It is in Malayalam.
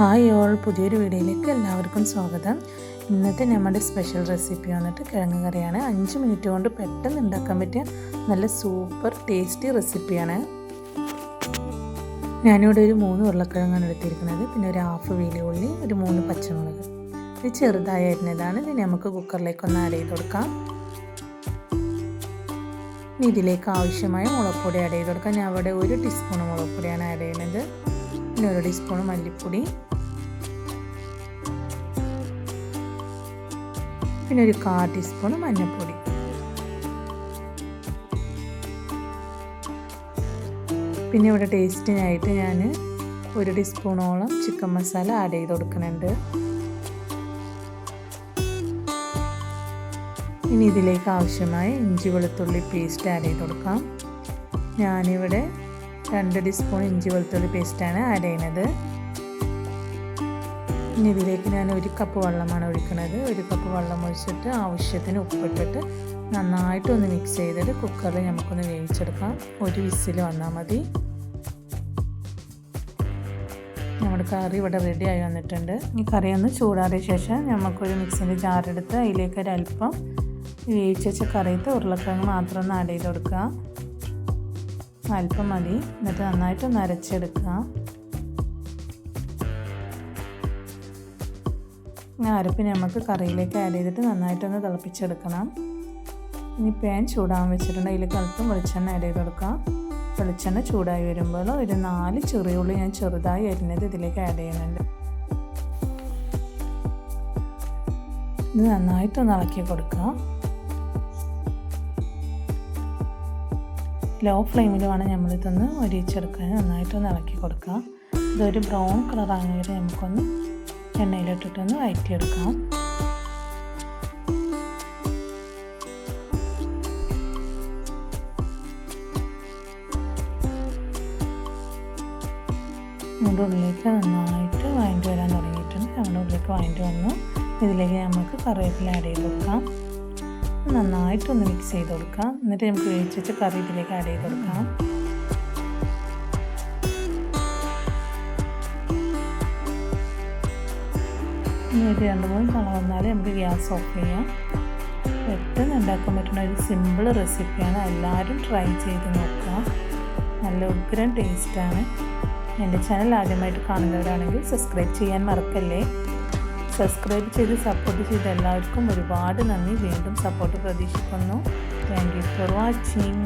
ഹായ് ഓൾ പുതിയൊരു വീഡിയോയിലേക്ക് എല്ലാവർക്കും സ്വാഗതം. ഇന്നത്തെ നമ്മുടെ സ്പെഷ്യൽ റെസിപ്പി വന്നിട്ട് കിഴങ്ങ് കറിയാണ്. അഞ്ച് മിനിറ്റ് കൊണ്ട് പെട്ടെന്ന് ഉണ്ടാക്കാൻ പറ്റിയ നല്ല സൂപ്പർ ടേസ്റ്റി റെസിപ്പിയാണ് ഞാനിവിടെ ഒരു മൂന്ന് ഉരുളക്കിഴങ്ങാണ് എടുത്തിരിക്കുന്നത്. പിന്നെ ഒരു ഹാഫ് വലിയ ഉള്ളി ഒരു മൂന്ന് പച്ചമുളക്. ഇത് ചെറുതായി അരിഞ്ഞതാണ്. ഇത് നമുക്ക് കുക്കറിലേക്ക് ഒന്ന് ആഡ് ചെയ്ത് കൊടുക്കാം. ഇതിലേക്ക് ആവശ്യമായ മുളപ്പൊടി ആഡ് ചെയ്ത് കൊടുക്കാം. ഞാൻ അവിടെ ഒരു ടീസ്പൂൺ മുളകുപൊടിയാണ് ആഡ് ചെയ്യുന്നത്. പിന്നെ ഒരു ടീസ്പൂൺ മല്ലിപ്പൊടി. പിന്നെ ഒരു കാ ടീസ്പൂൺ മഞ്ഞൾപ്പൊടി. പിന്നെ ഇവിടെ ടേസ്റ്റിനായിട്ട് ഞാൻ ഒരു ടീസ്പൂണോളം ചിക്കൻ മസാല ആഡ് ചെയ്ത് കൊടുക്കുന്നുണ്ട്. ഇനി ഇതിലേക്ക് ആവശ്യമായ ഇഞ്ചി വെളുത്തുള്ളി പേസ്റ്റ് ആഡ് ചെയ്ത് കൊടുക്കാം. ഞാനിവിടെ രണ്ട് ടീസ്പൂൺ ഇഞ്ചി വെളുത്തുള്ളി പേസ്റ്റാണ് ആഡ് ചെയ്യുന്നത്. ഇനി ഇതിലേക്ക് ഞാൻ ഒരു കപ്പ് വെള്ളമാണ് ഒഴിക്കുന്നത്. ഒരു കപ്പ് വെള്ളം ഒഴിച്ചിട്ട് ആവശ്യത്തിന് ഉപ്പിട്ടിട്ട് നന്നായിട്ടൊന്ന് മിക്സ് ചെയ്തിട്ട് കുക്കറിൽ നമുക്കൊന്ന് വേവിച്ചെടുക്കാം. ഒരു വിസിൽ വന്നാൽ മതി. നമ്മുടെ കറി ഇവിടെ റെഡി ആയി വന്നിട്ടുണ്ട്. ഈ കറി ഒന്ന് ചൂടാറിയ ശേഷം നമുക്കൊരു മിക്സിന്റെ ജാറെടുത്ത് അതിലേക്ക് ഒരല്പം വെച്ച കറിയത്ത് ഉരുളക്കിഴങ്ങ് മാത്രം ഒന്ന് ആഡ് ചെയ്ത് കൊടുക്കുക. അല്പം മതി. എന്നിട്ട് നന്നായിട്ട് ഒന്ന് അരച്ചെടുക്കുക അരപ്പിന് നമുക്ക് കറിയിലേക്ക് ആഡ് ചെയ്തിട്ട് നന്നായിട്ടൊന്ന് തിളപ്പിച്ചെടുക്കണം. ഇനി പാൻ ചൂടാൻ വെച്ചിട്ടുണ്ട്. അതിലേക്ക് അല്പം വെളിച്ചെണ്ണ ആഡ് ചെയ്ത് കൊടുക്കാം. വെളിച്ചെണ്ണ ചൂടായി വരുമ്പോൾ ഒരു നാല് ചെറിയുള്ളി ഞാൻ ചെറുതായി അരിഞ്ഞത് ഇതിലേക്ക് ആഡ് ചെയ്യുന്നുണ്ട്. ഇത് നന്നായിട്ടൊന്ന് ഇളക്കി കൊടുക്കുക ലോ ഫ്ലെയിമിൽ വേണം നമ്മളിതൊന്ന് ഒരിച്ചെടുക്കാൻ. നന്നായിട്ടൊന്ന് ഇളക്കി കൊടുക്കുക ഇതൊരു ബ്രൗൺ കളർ ആകുന്ന നമുക്കൊന്ന് എണ്ണയിലിട്ടിട്ടൊന്ന് വഴറ്റിയെടുക്കാം നമ്മുടെ ഉള്ളിലേക്ക് നന്നായിട്ട് വഴണ്ടി വരാൻ തുടങ്ങിയിട്ടുണ്ട്. നമ്മുടെ ഉള്ളിലേക്ക് വഴണ്ടി വന്നു. ഇതിലേക്ക് നമുക്ക് കറിവേപ്പില ആഡ് ചെയ്ത് കൊടുക്കാം. നന്നായിട്ടൊന്ന് മിക്സ് ചെയ്ത് കൊടുക്കാം. എന്നിട്ട് നമുക്ക് വേവിച്ച് വെച്ച കറി ഇതിലേക്ക് ആഡ് ചെയ്ത് കൊടുക്കാം. ഇനി രണ്ട് മൂന്ന് തവണ വന്നാൽ നമുക്ക് ഗ്യാസ് ഓഫ് ചെയ്യാം. പെട്ടെന്ന് ഉണ്ടാക്കാൻ പറ്റുന്ന ഒരു സിമ്പിൾ റെസിപ്പിയാണ് എല്ലാവരും ട്രൈ ചെയ്ത് നോക്കുക. നല്ല ഉഗ്രം ടേസ്റ്റാണ് എന്റെ ചാനൽ ആദ്യമായിട്ട് കാണുന്നവരാണെങ്കിൽ സബ്സ്ക്രൈബ് ചെയ്യാൻ മറക്കല്ലേ? സബ്സ്ക്രൈബ് ചെയ്ത് സപ്പോർട്ട് ചെയ്ത എല്ലാവർക്കും ഒരുപാട് നന്ദി. വീണ്ടും സപ്പോർട്ട് പ്രതീക്ഷിക്കുന്നു. Thank you for watching